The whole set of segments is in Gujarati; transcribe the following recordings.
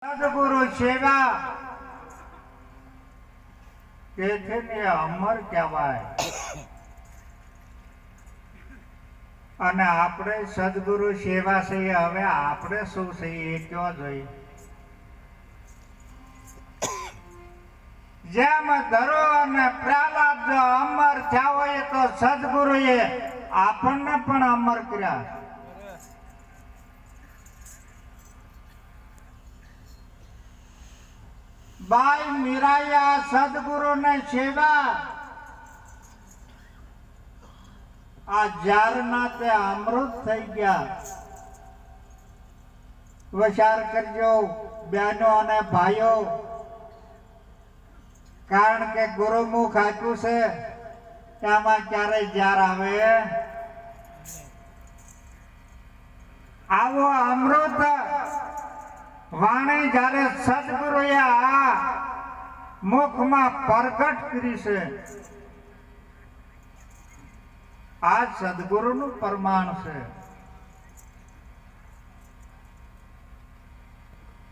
સદગુરુ સેવા. કે ને અમર કહેવાય. અને આપણે સદગુરુ સેવા છીએ, હવે આપણે શું છીએ એ કયો જોઈએ? જેમ ધરો અને પ્રહલાદ અમર થયા હોય તો સદગુરુએ આપણને પણ અમર કર્યા. બાઈ મીરાયા સદગુરુને સેવા. આ જારના તે અમૃત થઈ ગયા. વિચાર કરજો બહેનો અને ભાઈઓ, કારણ કે ગુરુમુખ આપ્યું છે, એમાં ક્યારેય જાર આવે. આવો અમૃત વાણી જ્યારે સદગુરુએ આ મુખમાં પ્રગટ કરી છે. આ સદગુરુનું પ્રમાણ છે.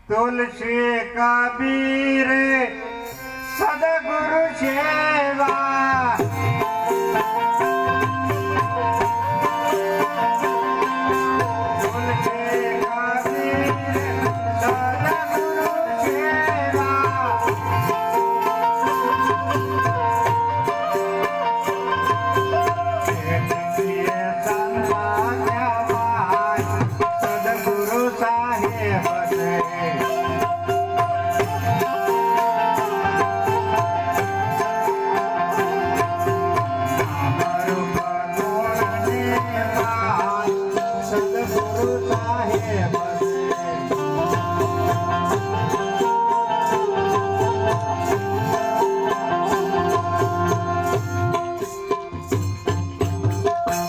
તુલસી કબીર સદગુરુ સેવા yeah,